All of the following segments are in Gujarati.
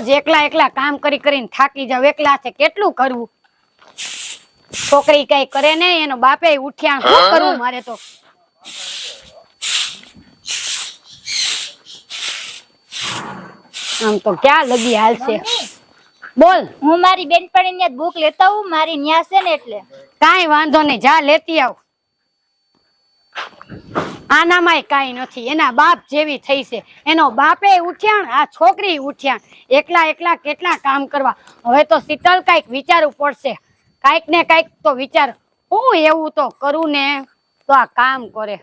રોજ એકલા એકલા કામ કરી કરીને થાકી જાવ એકલા છે કેટલું કરવું? છોકરી કઈ કરે ને એનો બાપે ઉઠ્યા શું કરવું મારે તો? આમ તો ક્યાં લગી હાલશે બોલ. હું મારી બેનપણી ને બુક લેતા હું મારી ન્યા છે ને એટલે. કાઈ વાંધો નહીં જા લેતી આવ. આનામાંય કાંઈ નથી. એના બાપ જેવી થઈ છે. એનો બાપે ઉઠ્યાણ, આ છોકરી ઉઠ્યાણ. એકલા એકલા કેટલા કામ કરવા. હવે તો શીતલ કાંઈક વિચારવું પડશે. કાંઈક ને કાંઈક તો વિચાર. હું એવું તો કરું ને તો આ કામ કરે.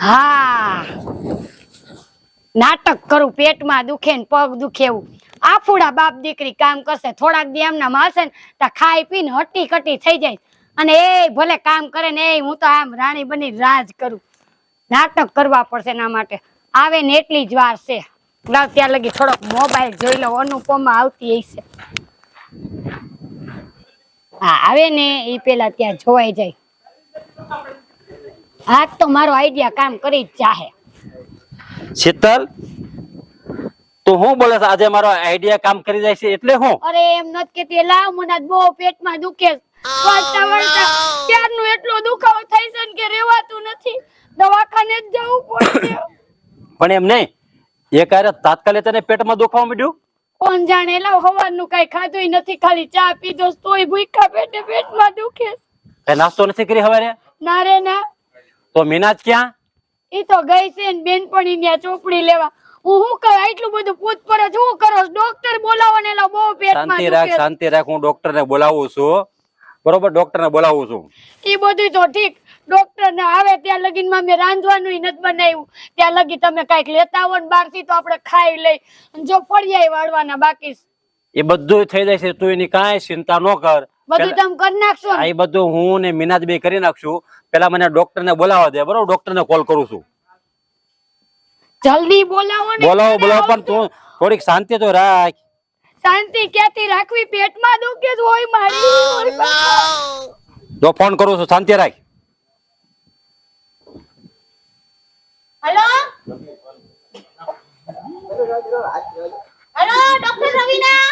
હા. નાટક કરું, પેટમાં દુખે ને પગ દુખે એવું. આફુડા બાપ દીકરી કામ કરશે. થોડાક દી એમના મારશે ને, તો ખાઈ પીને હટી કટી થઈ જાય. અને એ ભલે કામ કરે ને એ, હું તો આમ રાણી બની રાજ કરું. નાટક કરવા પડશે એના માટે. આવે ને એટલી જ વાર છે. લાવ ત્યાં લગી થોડોક મોબાઈલ જોઈ લો અનુપમા આવતી હશે હા આવે ને એ પેલા ત્યાં જોવાઈ જાય. આજ તો મારો આઈડિયા કામ કરી જ જાહે. શીતલ તો હું બોલે આજે મારો આઈડિયા કામ કરી જાય છે એટલે હું? અરે એમ નથી કેતી લાવ મને બહુ પેટમાં દુખે. વાંચતા ત્યારનું ક્યારનું એટલો દુખાવો થઈ છે ને કે રેવાતું નથી. દવાખાને જ જવું પડશે. પણ એમ નહીં એક હારે તાત્કાલિક તને પેટમાં દુખાવા માંડ્યું? કોણ જાણે લાવ હવારનું કઈ ખાધું નથી ખાલી ચા પીધો તોય ભૂખા પેટે પેટમાં દુખે. કઈ નાસ્તો નથી કરી હવારે? ના રે ના. તો મીનાજ ક્યાં? ઈ તો ગઈ છે ને બેનપણી ત્યાં ચોપડી લેવા. હું શું કહું આટલું બધું પૂછપરછ હું કરો ડોક્ટર બોલાવો ને એલા બહુ પેટમાં શાંતિ રાખ શાંતિ રાખ હું ડોક્ટર ને બોલાવું છું. બરોબર ડોક્ટર ને બોલાવું છું. ઈ બધું તો ઠીક. ડોક્ટર ને આવે ત્યાં લગીનમાં મેં રાંધવાનું નથી બનાવ્યું. ત્યાં લગી તમે કંઈક લેતા આવો ને બહારથી તો આપણે ખાઈ લઈ. અને જો ફળિયા વાળવાના બાકી. એ બધું થઈ જાય છે તું એની કાંઈ ચિંતા ન કર. બધું તમે કરી નાખશો એ બધું હું ને મીનાજ બે કરી નાખશું. પેલા મને ડોક્ટર ને બોલાવવા દે બરોબર? ડોક્ટર ને કોલ કરું છું. જલ્દી બોલાવો ને. બોલાવો બોલાવો પણ તું થોડીક શાંતિ તો રાખ. શાંતિ ક્યાંથી રાખવી? પેટમાં દુખે જ હોય મારી. ઓય બાપા. ફોન કરું છું શાંતિ રાખ. હલો? Hello doctor Raveena?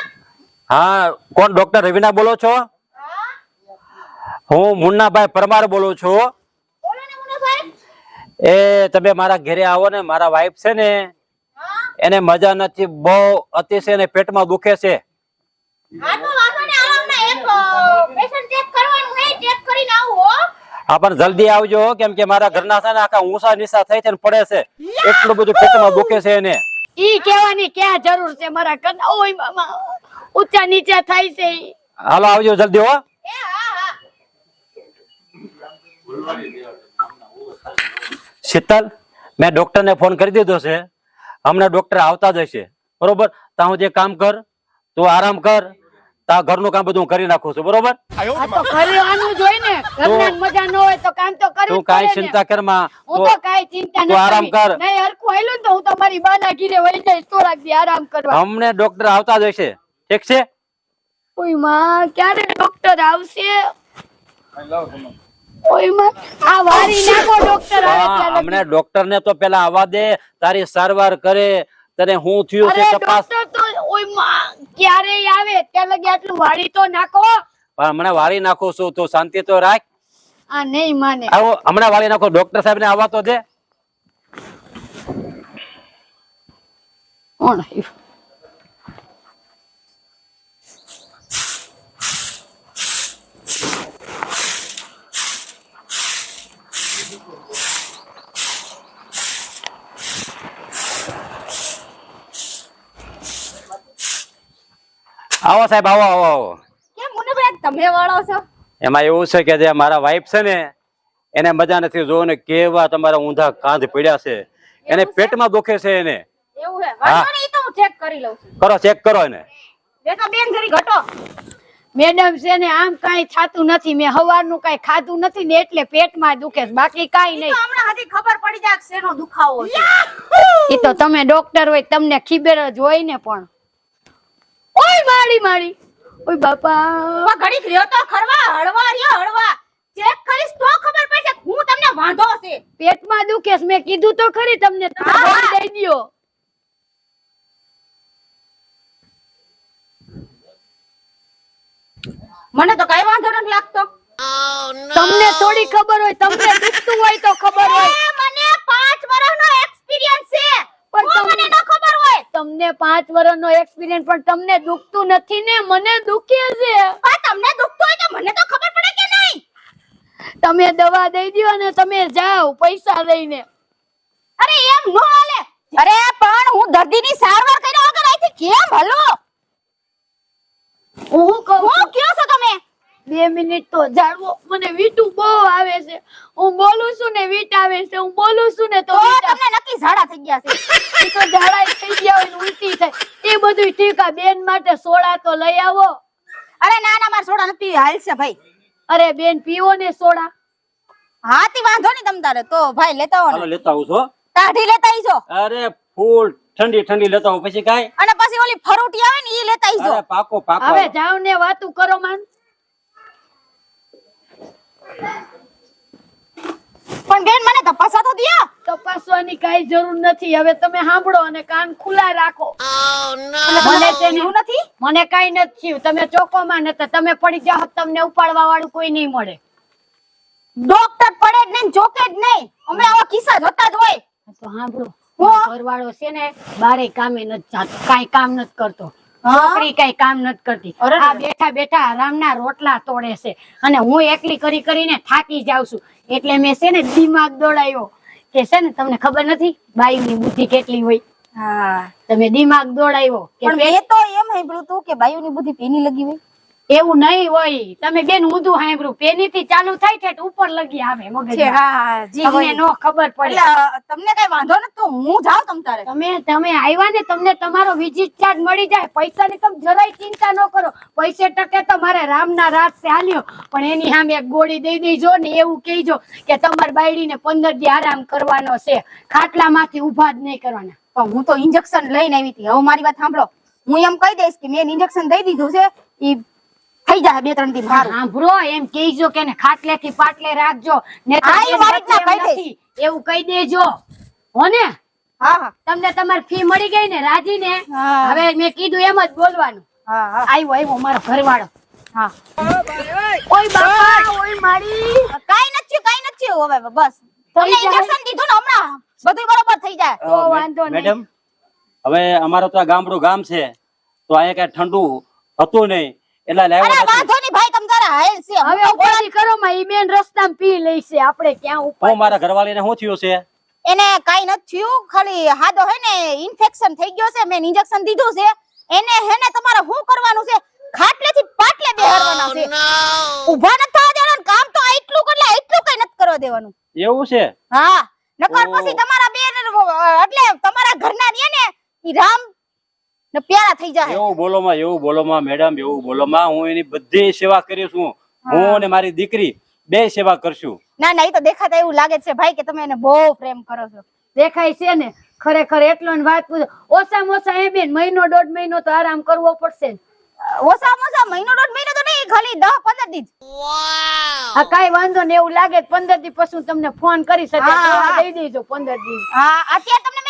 હા કોણ ડોક્ટર રવિના બોલો છો? હું? મુન્નાભાઈ પરમાર બોલું છું. એ તમે મારા ઘરે આવો ને મારા વાઈફ છે ને એને મજા નથી બહુ અતિશય ને પેટમાં દુખે છે. હા તો વાંધો ને આવો ને એક પેશન્ટ ચેક કરવાનું હે ચેક કરીને આવું હો પણ જલ્દી આવજો કેમ કે મારા ઘરના છે ને આખા ઊંસા નીસા થઈ છે ને પડે છે. એટલું બધું પેટમાં દુખે છે એને. ઈ કેવાની ક્યાં જરૂર છે મારા કદા ઓય મામા ઊંચા નીચા થાય છે હાલો આવજો જલ્દી હો. એ હા હા. શીતલ મેં ડોક્ટર ને ફોન કરી દીધો છે. હમણાં ડોક્ટર આવતા જ હશે. બરોબર? તા હું જે કામ કર તું આરામ કર. તા ઘરનું કામ બધું કરી નાખું છું બરોબર? આ તો કરવાનું જ ને ઘરના મજા ન હોય તો કામ તો કરવું તું જ કાંઈ પડે ને. ચિંતા કરમાં હું તો કાંઈ ચિંતા તું આરામ કર. નહીં હરખું હાલ્યું તો હું તમારી બાના ઘીરે વહી જઈશ થોડાક દી આરામ કરવા. હમને ડોક્ટર આવતા જ હશે. ઠીક છે? ઓયમાં ક્યારે ડોક્ટર આવશે? ઓયમાં આ વારી ડોક્ટર ને તો પેલા આવવા દે તારી સારવાર કરે તને હું થયું છે તપાસ. માં ક્યારે આવે ત્યાં લગી આટલું વાળી તો નાખો. પણ હમણાં વાળી નાખો છું તું શાંતિ તો રાખ. આ નહીં માને. આવો હમણાં વાળી નાખો ડોક્ટર સાહેબ ને આવવા તો દે. કોણ આવ્યું? આવો સાહેબ આવો આવો આવો. કેમ મુન્નાભાઈ તમે વાળો છો? એમાં એવું છે કે જે મારા વાઈફ છે ને એને મજા નથી જોવો ને કેવા તમારા ઊંધા કાંધ પડ્યા છે. એને પેટમાં દુખે છે એને. એવું હે વાંધો નહીં તો હું ચેક કરી લઉં છું. કરો ચેક કરો એને. બેટા બેન ઘરી ઘટો. મેડમ છે ને આમ કઈ થાતું નથી. મેં હવારનું કઈ ખાધું નથી ને એટલે પેટમાં દુખે છે. બાકી કઈ નહીં. હમણાં હજી ખબર પડી જાય કે શેનો દુખાવો છે. એ તો તમે ડોક્ટર હોય તમને ખીબર જ હોય ને પણ. ઓય મારી મારી. ઓય બાપા. વા ઘડીક રહ્યો તો ખરવા હળવા રહ્યો હળવા. ચેક કરીશ તો ખબર પડશે હું તમને વાંધો છે પેટમાં દુખે છે. કીધું તો ખરી તમને. તમે દઈ દયો મને તો કઈ વાંધો નથી લાગતો. તમને થોડી ખબર હોય તમને દુખતું હોય તો ખબર હોય. તમને પાંચ વર્ષનો એક્સપિરિયન્સ પણ તમને દુખતું નથી ને? મને દુખે છે. તમને દુખતું હોય તો મને તો ખબર પડે કે નહીં? તમે દવા દઈ દ્યો અને તમે જાઓ પૈસા લઈને. અરે એમ નો હાલે. અરે પણ હું દર્દીની સારવાર કર્યા વગર આઈથી કેમ હલો હું કહું હું કયો છો તમે? બે મિનિટ તો જાણવો મને વીટું બહુ આવે છે. હું બોલું છું ને વીટ આવે છે. હું બોલું છું ને તો. તમને નક્કી ઝાડા થઈ ગયા છે. તો ઝાડા થઈ ગયા હોય ઉલટી થાય. એ બધું ઠીક. આ બેન માટે સોડા તો લઈ આવો. અરે ના ના મારે સોડા નથી હાલશે ભાઈ. અરે બેન પીવો ને સોડા. હા તી વાંધો નહીં તમ તારે. તો ભાઈ લેતા આવો ને. લેતા આવું છો? તાઢી લેતા આવીજો. અરે ફૂલ ઠંડી ઠંડી લેતા આવું. પછી કાઈ? અને પછી ઓલી ફરૂટી આવે ને ઈ લેતા આવીજો. અરે પાકો પાકો. હવે જાવ ને વાતું કરો માન. પણ બેન મને તપાસવા તો દિયા તપાસવાની કઈ જરૂર નથી. હવે તમે સાંભળો અને કાન ખુલ્લા રાખો. મને તેનું નથી. મને કઈ નથી થયું. તમે ચોકોમાં નતા. તમે પડી જાઓ તમને ઉપાડવા વાળું કોઈ નહીં મળે. ડોક્ટર પડે જ નહીં ચોકે જ નહીં. અમે આવા કિસ્સા જોતા જ હોય. તો સાંભળો. ઘરવાળો છે ને બારે કામે નથી જાતો. કાંઈ કામ નથી કરતો. હા? છોકરી કાંઈ કામ નથી કરતી. આ બેઠા બેઠા આરામના રોટલા તોડે છે. અને હું એકલી કરી કરીને થાકી જાઉં છું. એટલે મેં છે ને દિમાગ દોડાયો કે છે ને તમને ખબર નથી બાયુની બુદ્ધિ કેટલી હોય? હા. તમે દિમાગ દોડાયો કે પણ મેં તો એમ સાંભળ્યું કે કે બાયુની બુદ્ધિ પેની લગી હોય. એવું નહીં હોય. તમે બેન ઊંધું સાંભળ્યું. પેની થી ચાલુ થાય છે ઉપર લગી આવે મગજ હા. નો ખબર પડે. તમને કઈ વાંધો નથી તો હું જાઉં તમ તારે. તમે તમે આવ્યા ને તમને તમારો વિઝિટ ચાર્જ મળી જાય. પૈસાની તમે જરાય ચિંતા ન કરો. પૈસે ટકે તો મારે રામના રાત સે હાલ્યો. પણ એની સામે એક ગોળી દઈ દેજો ને એવું કહેજો કે તમારી બાયડીને પંદર દી આરામ કરવાનો છે. ખાટલામાંથી ઊભા જ નહીં કરવાના. પણ હું તો ઇન્જેક્શન લઈને આવી હતી. હવે મારી વાત સાંભળો. હું એમ કહી દઈશ કે મેં ઇન્જેક્શન દઈ દીધું છે. ઈ થઈ જાય બે ત્રણ દી મારું. સાંભળો એમ કહેજો કે ને ખાટલેથી પાટલે રાખજો ને. એવું કહી દેજો. હો ને હા. હા તમને તમારી ફી મળી ગઈ ને રાજી ને? હવે મેં કીધું એમ જ બોલવાનું. હા હા. આવ્યો આવ્યો મારો ઘરવાળો. હા. ઓય બાપા ઓય મારી. કાઈ નથી થયું, નથી. હવે બસ. તમને ઇન્જેક્શન દીધું ને હમણાં? બધું બરોબર થઈ જાય. તો વાંધો નહીં. મેડમ હવે અમારો તો આ ગામડું ગામ છે તો આ કઈ ઠંડુ હતું નહીં. એટલે અરે વાંધો નહીં ભાઈ તમ તારા હાલ છે. હવે તો કરો માં ઈ બેન રસ્તામાં પી લઈશે આપણે ક્યાં ઉપર હું મારા ઘરવાળીને શું થયું છે? એને કાઈ નથી થયું ખાલી હાદો હે ને ઇન્ફેક્શન થઈ ગયો છે મેં ઇન્જેક્શન દીધું છે. એને હે ને તમારે શું કરવાનું છે? ખાટલેથી પાટલે બેહારવાના છે. ઊભા થવા દેવાના કામ તો આટલું એટલે આટલું કઈ નથી કરવા દેવાનું. એવું છે? હા નકર પછી તમારા બે એટલે તમારા ઘરના ને ઈ રામ ને પ્યારા થઈ જાય એવું બોલોમાં એવું બોલોમાં મેડમ એવું બોલોમાં હું એની બધી સેવા કરી છું. હું અને મારી દીકરી બે સેવા કરશું. ના ના એ તો દેખાતા એવું લાગે છે ભાઈ કે તમે એને બહુ પ્રેમ કરો છો. દેખાય છે ને ખરેખર એટલો ને વાત પૂછો. ઓછામાં ઓછા એ બેન મહિનો દોઢ મહિનો તો આરામ કરવો પડશે ઓછા ઓછામાં ઓછા મહિનો દોઢ મહિનો તો નહીં ખાલી દસ પંદર દી હા આ કાઈ વાંધો ને એવું લાગે પંદર દી પછી હું તમને ફોન કરી શકે. દઈ દેજો પંદર દી હા અત્યારે તમને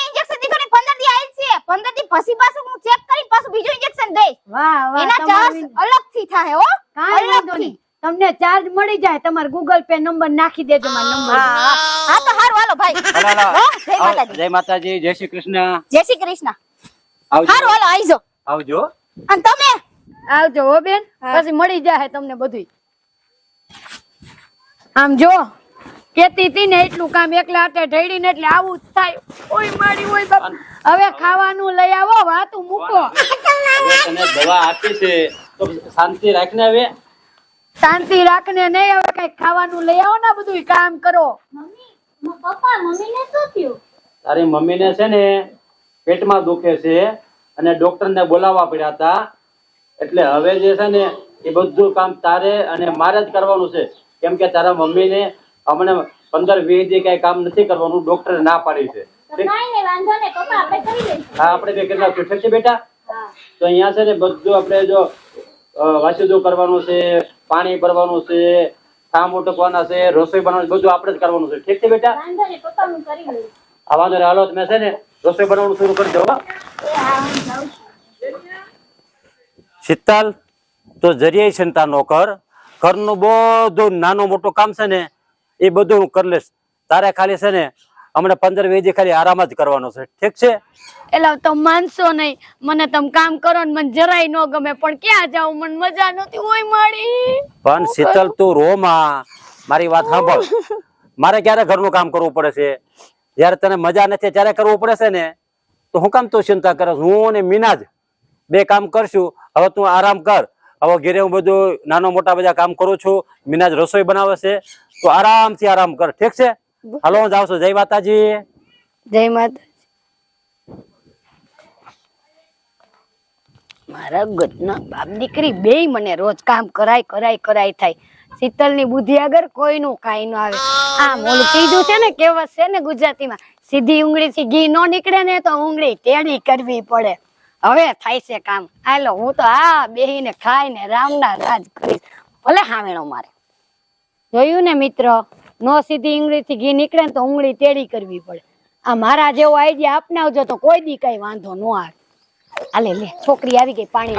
15 દી પછી પાછું હું ચેક કરી પાછું બીજું ઇન્જેક્શન દઈશ. વાહ વાહ એના ચાર્જ અલગથી થાય હો. કાઈ વાંધો નહીં. તમને ચાર્જ મળી જાય તમાર Google Pay નંબર નાખી દેજો મારો નંબર હા તો હારું હાલો ભાઈ. જય માતાજી. જય માતાજી જય શ્રી કૃષ્ણ. જય શ્રી કૃષ્ણ. આવજો. હારું હાલો આવજો. આવજો. અને તમે? આવજો હો બેન. પછી મળી જાય તમને બધું આમ જો. કેતી હતી ને એટલું કામ એકલા હાથે ઢળી ને એટલે આવું જ થાય. ઓય મારી ઓય બાપ. હવે ખાવાનું લઈ આવો વાતું મૂકો. તને દવા આપી છે તો શાંતિ રાખને હવે. શાંતિ રાખને નહીં હવે કઈ ખાવાનું લઈ આવો ને બધું કામ કરો. પપ્પા મમ્મી ને શું થયું? તારી મમ્મીને છે ને પેટમાં દુખે છે અને ડોક્ટરને બોલાવવા પડ્યા હતા. એટલે હવે જે છે ને એ બધું કામ તારે અને મારે જ કરવાનું છે. કેમ કે તારા મમ્મીને હમણાં પંદર વીસ દી કઈ કામ નથી કરવાનું ડોક્ટર ના પાડી છે. હા આપણે બે કેટલા ઠીક છે બેટા? તો અહીંયા છે ને બધું આપણે જો વાસીદું કરવાનું છે પાણી ભરવાનું છે ઠામ ઉટકવાના છે રસોઈ બનાવવાનું બધું આપણે જ કરવાનું છે. ઠીક છે બેટા? હું કરી લઈશ. આ વાંધો ને હાલો તમે છે ને રસોઈ બનાવવાનું શરૂ કરી દો શીતલ તો જરીય ચિંતા ન કર ઘરનું બધું નાનું મોટું કામ છે ને એ બધું હું કરી લઈશ. તારે ખાલી છે ને હમણાં પંદર વેજી ખાલી આરામ જ કરવાનો છે. ઠીક છે? એટલે તમે માનશો નહીં. મને તમે કામ કરો ને મને જરાય ન ગમે પણ ક્યાં જાઉં? મને મજા નથી ઓય મારી. પણ શીતલ તું રોમાં મારી વાત સાંભળ. મારે ક્યારે ઘરનું કામ કરવું પડે છે? જયારે તને મજા નથી ત્યારે કરવું પડે છે ને? તો હું કામ તું ચિંતા કરે હું અને મીના જ બે કામ કરશું. હવે તું આરામ કર. હવે ઘેરે હું બધું નાનો મોટા બધા કામ કરું છું. મીના જ રસોઈ બનાવે છે. તો આરામથી આરામ કર. ઠીક છે? હાલો જાવ છો જય માતાજી. જય માતા મારા ગદના બાપ દીકરી બેય મને ન આવે. આમ ઓલું કીધું છે ને કેવત છે ને ગુજરાતીમાં, સીધી ઉંગળીથી ઘી નો નીકળે ને તો ઉંગળી ટેડી કરવી પડે. હવે થાય છે કામ. હાલો, હું તો આ બેહીને ખાઈને રામના રાજ કરીશ. ભલે હામેણો મારે. જોયું ને મિત્ર? નો સીધી ઈંગળીથી ઘી નીકળે ને તો ઉંગળી ટેડી કરવી પડે. આ મારા જેવો આઈડિયા અપનાવજો તો કોઈ દી કઈ વાંધો ન આવે. આલે લે છોકરી આવી ગઈ પાણી.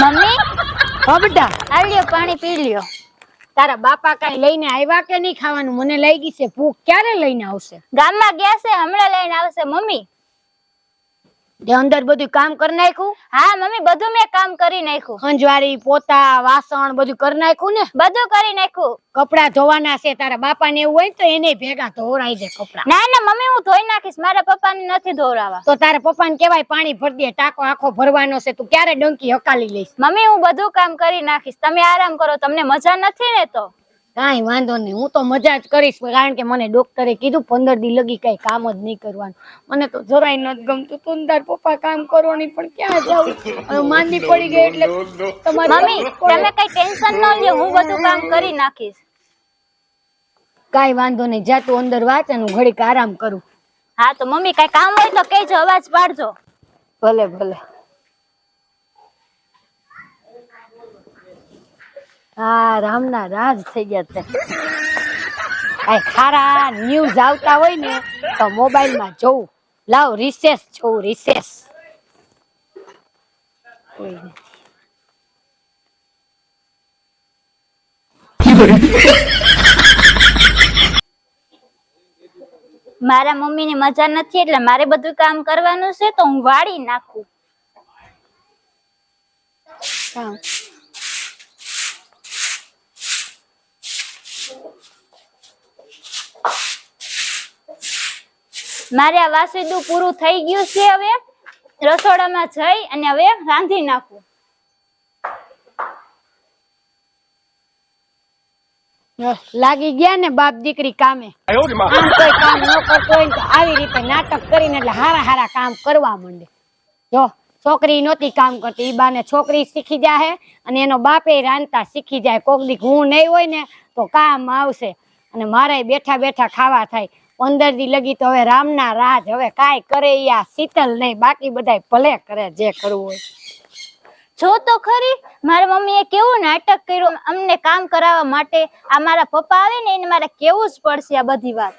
મમ્મી? હા બેટા. આ લ્યો પાણી પી લ્યો. તારા બાપા કઈ લઈને આવ્યા કે નહીં ખાવાનું? મને લઈ ગઈ છે ભૂખ ક્યારે લઈને આવશે? ગામમાં ગયા છે હમણાં લઈને આવશે મમ્મી. તે અંદર બધું કામ કરી નાખ્યું? હા મમ્મી બધું મેં કામ કરી નાખ્યું. ખંજવારી પોતા વાસણ બધું કરી નાખ્યું ને? બધું કરી નાખ્યું. કપડા ધોવાના છે તારા બાપા ને એવું હોય તો એને ભેગા ધોરાઈ જાય કપડા. ના ના મમ્મી હું ધોઈ નાખીશ. મારા પપ્પાને નથી ધોવરાવા તો તારા પપ્પાને કેવાય પાણી ભરી દે ટાંકો આખો ભરવાનો છે તું ક્યારે ડંકી હકાલી લઈશ? મમ્મી હું બધું કામ કરી નાખીશ. તમે આરામ કરો તમને મજા નથી ને તો? કાંઈ વાંધો નહીં. હું તો મજા જ કરીશ કારણ કે મને ડોક્ટરે કીધું પંદર દી લગી કઈ કામ જ નહીં કરવાનું. મને તો જરાય નથી ગમતું. તું તાર પપ્પા કામ કરો નહીં પણ ક્યાં જાવ માંદી પડી ગઈ એટલે મમ્મી તમે કઈ ટેન્શન ન લ્યો. હું બધું કામ કરી નાખીશ. કાંઈ વાંધો નહીં. જા તું અંદર વાંચ અને ઘડીક આરામ કરું. હા તો મમ્મી કઈ કામ હોય તો કહેજો અવાજ પાડજો. ભલે ભલે. હા રામના રાજ થઈ ગયા છે. કાંઈ ખારા ન્યૂઝ આવતા હોય ને તો મોબાઈલમાં જોઉં. લાવ રિસેસ જોઉં રિસેસ મારા મમ્મી મારા મમ્મીને મજા નથી એટલે મારે બધું કામ કરવાનું છે તો હું વાળી નાખું. કામ મારે આ વાસીદું પૂરું થઈ ગયું છે હવે. રસોડામાં જઈ અને હવે રાંધી નાખું. લાગી ગયા ને બાપ દીકરી કામે. આમ કોઈ કામ ન કરતો હોય તો આવી રીતે નાટક કરીને એટલે હારા હારા કામ કરવા માંડે. જો છોકરી નહોતી કામ કરતી ઈ બાને છોકરી શીખી જાહે અને એનો બાપે રાંધતા શીખી જાય. કોક દી હું નહીં હોય ને તો કામ આવશે. અને મારે બેઠા બેઠા ખાવા થાય. પંદર દી લગી તો હવે રામના રાજ હવે કાંઈ કરે આ શીતલ નહીં, બાકી બધાય ભલે કરે જે કરવું હોય. જો તો ખરી, મારા મમ્મીએ કેવું નાટક કર્યું, અમને કામ કરાવવા માટે. આ મારા પપ્પા આવે ને એને મારે કેવું જ પડશે આ બધી વાત.